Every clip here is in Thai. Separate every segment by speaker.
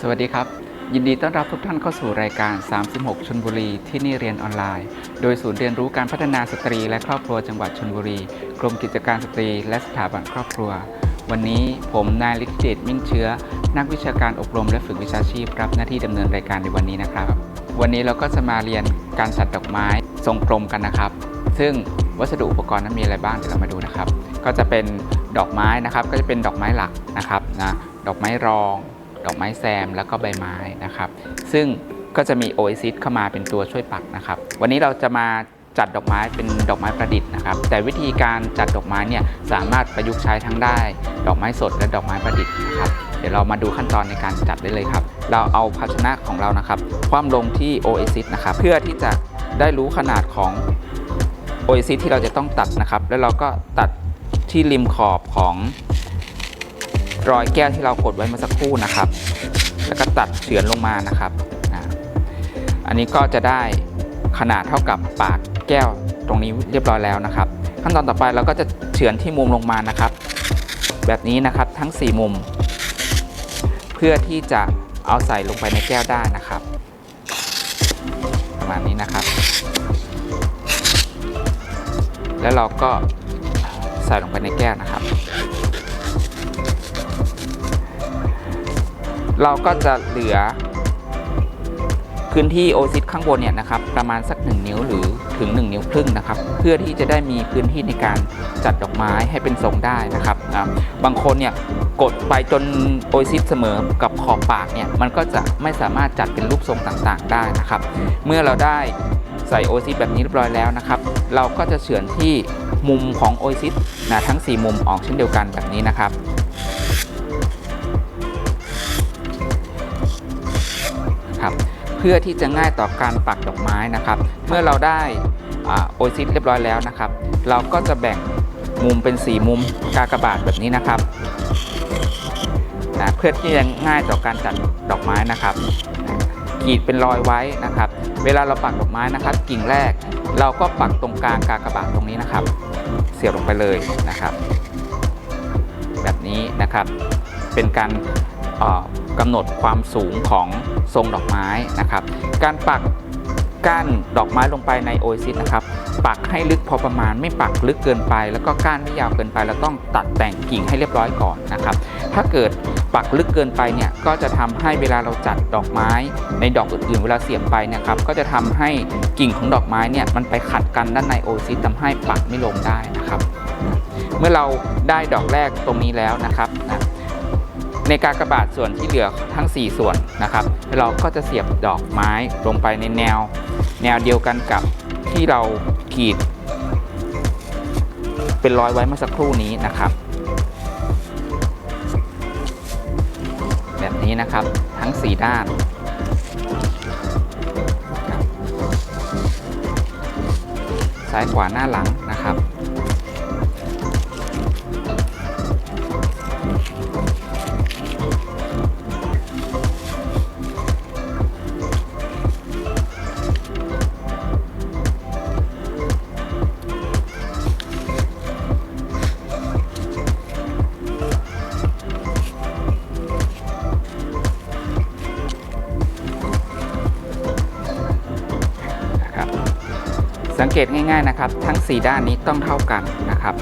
Speaker 1: สวัสดีครับ ยินดีต้อนรับทุกท่านเข้าสู่รายการ 36 ชนบุรี ที่นี่เรียนออนไลน์ โดยศูนย์เรียนรู้การพัฒนาสตรีและครอบครัวจังหวัดชนบุรี กรมกิจการสตรีและสถาบันครอบครัว วันนี้ผมนายฤทธิเดชมิ่งเชื้อ นักวิชาการอบรมและฝึกวิชาชีพรับหน้าที่ดำเนินรายการในวันนี้นะครับ วันนี้เราก็จะมาเรียนการจัดดอกไม้ทรงกลมกันนะครับ ซึ่ง วัสดุอุปกรณ์นั้นมีอะไรบ้างเดี๋ยวเรามาดูนะครับ ก็จะเป็นดอกไม้นะครับ ก็จะเป็นดอกไม้หลักนะครับนะดอกไม้รอง ดอกไม้แซม แล้วก็ใบไม้นะครับ ซึ่งก็จะมีโอเอซิสเข้ามาเป็นตัวช่วยปักนะครับ วันนี้เราจะมาจัดดอกไม้เป็นดอกไม้ประดิษฐ์นะครับ แต่วิธีการจัดดอกไม้เนี่ยสามารถประยุกต์ใช้ทั้งได้ ดอกไม้สดและดอกไม้ประดิษฐ์นะครับเดี๋ยวเรามาดูขั้นตอนในการจัดได้เลยครับ เราเอาภาชนะของเรานะครับ คว่ำลงที่โอเอซิสนะครับ เพื่อที่จะได้รู้ขนาดของ โอเอซิสที่เราจะต้องตัดนะครับ แล้วเราก็ตัดที่ริมขอบของรอยแก้วที่เรากดไว้เมื่อสักครู่นะครับ แล้วก็ตัดเฉือนลงมานะครับอันนี้ก็จะได้ขนาดเท่ากับปากแก้วตรงนี้เรียบร้อยแล้วนะครับ ขั้นตอนต่อไปเราก็จะเฉือนที่มุมลงมานะครับ แบบนี้นะครับทั้ง 4 มุม เพื่อที่จะเอาใส่ลงไปในแก้วได้นะครับประมาณนี้นะครับ แล้วเราก็ใส่ลงไปในแก้วนะครับ เราก็จะเหลือพื้นที่โอซิสข้างบนเนี่ยนะครับประมาณสัก 1 นิ้วหรือถึง 1 นิ้วครึ่งนะครับ เพื่อที่จะได้มีพื้นที่ในการจัดดอกไม้ให้เป็นทรงได้นะครับนะบางคนเนี่ยกดไปจนโอซิสเสมอกับขอบปากเนี่ยมันก็จะไม่สามารถจัดเป็นรูปทรงต่างๆได้นะครับ เมื่อเราได้ ใส่โอซิสแบบนี้เรียบร้อยแล้วนะครับ เราก็จะเฉือนที่มุมของโอซิสนะทั้ง 4 มุมออกเช่นเดียวกันแบบนี้นะครับครับ เพื่อที่จะง่ายต่อการปักดอกไม้นะครับ เมื่อเราได้โอซิสเรียบร้อยแล้วนะครับ เราก็จะแบ่งมุมเป็น 4 มุมกากบาทแบบนี้นะครับนะเพื่อที่จะง่ายต่อการจัดดอกไม้นะครับ กีดเป็นรอยไว้นะครับ เวลาเราปักดอกไม้นะครับ กิ่งแรก เราก็ปักตรงกลางกากบาทตรงนี้นะครับ เสียบลงไปเลยนะครับ แบบนี้นะครับ เป็นการกำหนดความสูงของทรงดอกไม้นะครับ การปัก ก้านดอกไม้ลงไปในโอซิสนะครับ ปักให้ลึกพอประมาณไม่ปักลึกเกินไป แล้วก็ก้านไม่ยาวเกินไป เราต้องตัดแต่งกิ่งให้เรียบร้อยก่อนนะครับ ถ้าเกิดปักลึกเกินไปเนี่ยก็จะทำให้เวลาเราจัดดอกไม้ ในดอกอื่นๆ เวลาเสียบไปนะครับ ก็จะทำให้กิ่งของดอกไม้เนี่ยมันไปขัดกันด้านในโอซิสทำให้ปักไม่ลงได้นะครับ เมื่อเราได้ดอกแรกตรงนี้แล้วนะครับนะ ในการกระบาดส่วนที่เหลือทั้ง 4 ส่วนนะครับ เราก็จะเสียบดอกไม้ลงไปในแนว แนวเดียวกันกับที่เราขีด เป็นรอยไว้เมื่อสักครู่นี้นะครับ แบบนี้นะครับทั้ง 4 ด้านซ้ายขวาหน้าหลังนะครับ สังเกตง่ายๆนะครับ ทั้ง 4 ด้านนี้ต้องเท่ากันนะครับ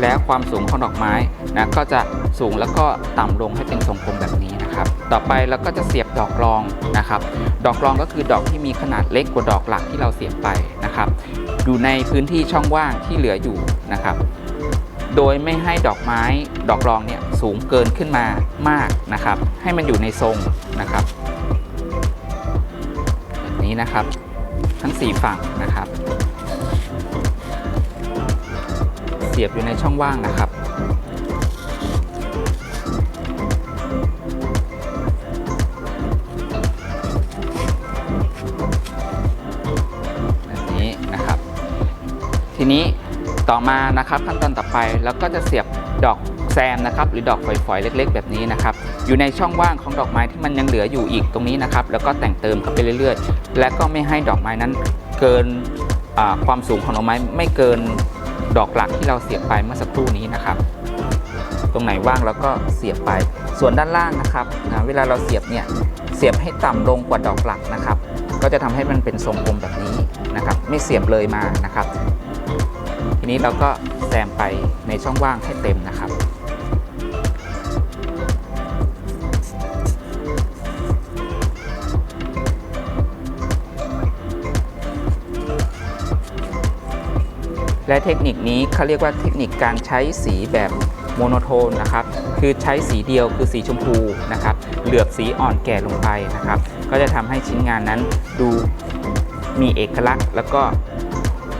Speaker 1: แล้วความสูงของดอกไม้นะก็จะสูงแล้วก็ต่ำลงให้เป็นทรงกลมแบบนี้นะครับ ต่อไปเราก็จะเสียบดอกรองนะครับ ดอกรองก็คือดอกที่มีขนาดเล็กกว่าดอกหลักที่เราเสียบไปนะครับ อยู่ในพื้นที่ช่องว่างที่เหลืออยู่นะครับ โดยไม่ให้ดอกไม้ดอกรองเนี่ยสูงเกินขึ้นมามากนะครับ ให้มันอยู่ในทรงนะครับแบบนี้นะครับ ทั้ง 4 ฝั่งนะครับ สียบอยู่ในช่องว่างนะครับ แบบนี้นะครับ ทีนี้ต่อมานะครับขั้นตอนต่อไปเราก็จะเสียบดอกแซมนะครับหรือดอกฝอยๆเล็ก ๆ แบบนี้นะครับอยู่ในช่องว่างของดอกไม้ที่มันยังเหลืออยู่อีกตรงนี้นะครับแล้วก็แต่งเติมเข้าไปเรื่อย ๆ และก็ไม่ให้ดอกไม้นั้นเกินความสูงของดอกไม้ไม่เกิน ดอกหลักที่เราเสียบไปเมื่อสักครู่นี้นะครับ ตรงไหนว่างเราก็เสียบไป ส่วนด้านล่างนะครับนะเวลาเราเสียบเนี่ยเสียบให้ต่ำลงกว่าดอกหลักนะครับ ก็จะทำให้มันเป็นทรงกลมแบบนี้นะครับ ไม่เสียบเลยมานะครับ ทีนี้เราก็แซมไปในช่องว่างให้เต็มนะครับ และเทคนิคนี้เขาเรียกว่าเทคนิคการใช้สีแบบโมโนโทนนะครับ คือใช้สีเดียวคือสีชมพูนะครับ เหลือบสีอ่อนแก่ลงไปนะครับ ก็จะทำให้ชิ้นงานนั้นดูมีเอกลักษณ์ แล้วก็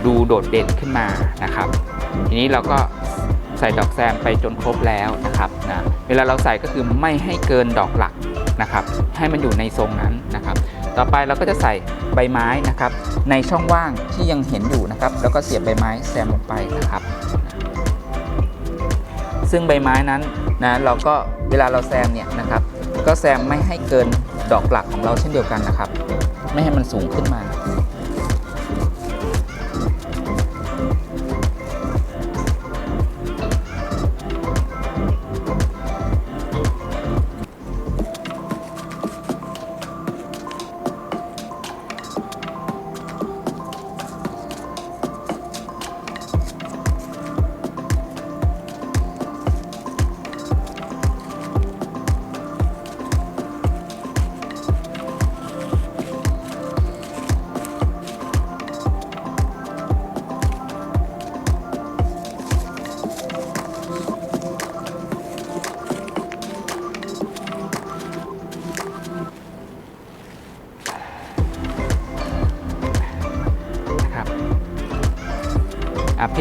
Speaker 1: ดูโดดเด่นขึ้นมานะครับ ทีนี้เราก็ใส่ดอกแซมไปจนครบแล้วนะครับนะเวลาเราใส่ก็คือไม่ให้เกินดอกหลักนะครับ ให้มันอยู่ในทรงนั้นนะครับ ต่อไปเราก็จะใส่ใบไม้นะครับ ในช่องว่างที่ยังเห็นอยู่นะครับ แล้วก็เสียบใบไม้แซมลงไปนะครับ ซึ่งใบไม้นั้นนะเราก็เวลาเราแซมเนี่ยนะครับ ก็แซมไม่ให้เกินดอกหลักของเราเช่นเดียวกันนะครับ ไม่ให้มันสูงขึ้นมา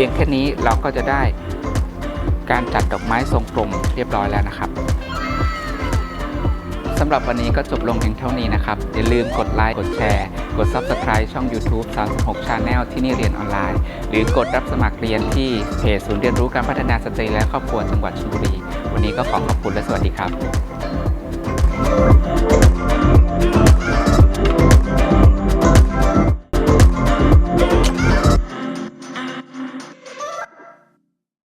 Speaker 1: พียงแค่นี้เราก็จะได้การจัดดอกไม้ทรงกลมเรียบร้อยแล้วนะครับสำหรับวันนี้ก็จบลงเพียงเท่านี้นะครับ อย่าลืมกดไลค์ กดแชร์ กด Subscribe ช่อง YouTube 36 Channel ที่นี่เรียนออนไลน์ หรือกดรับสมัครเรียนที่เพจศูนย์เรียนรู้การพัฒนาสตรีและครอบครัวจังหวัดชลบุรี วันนี้ก็ขอขอบคุณและสวัสดีครับ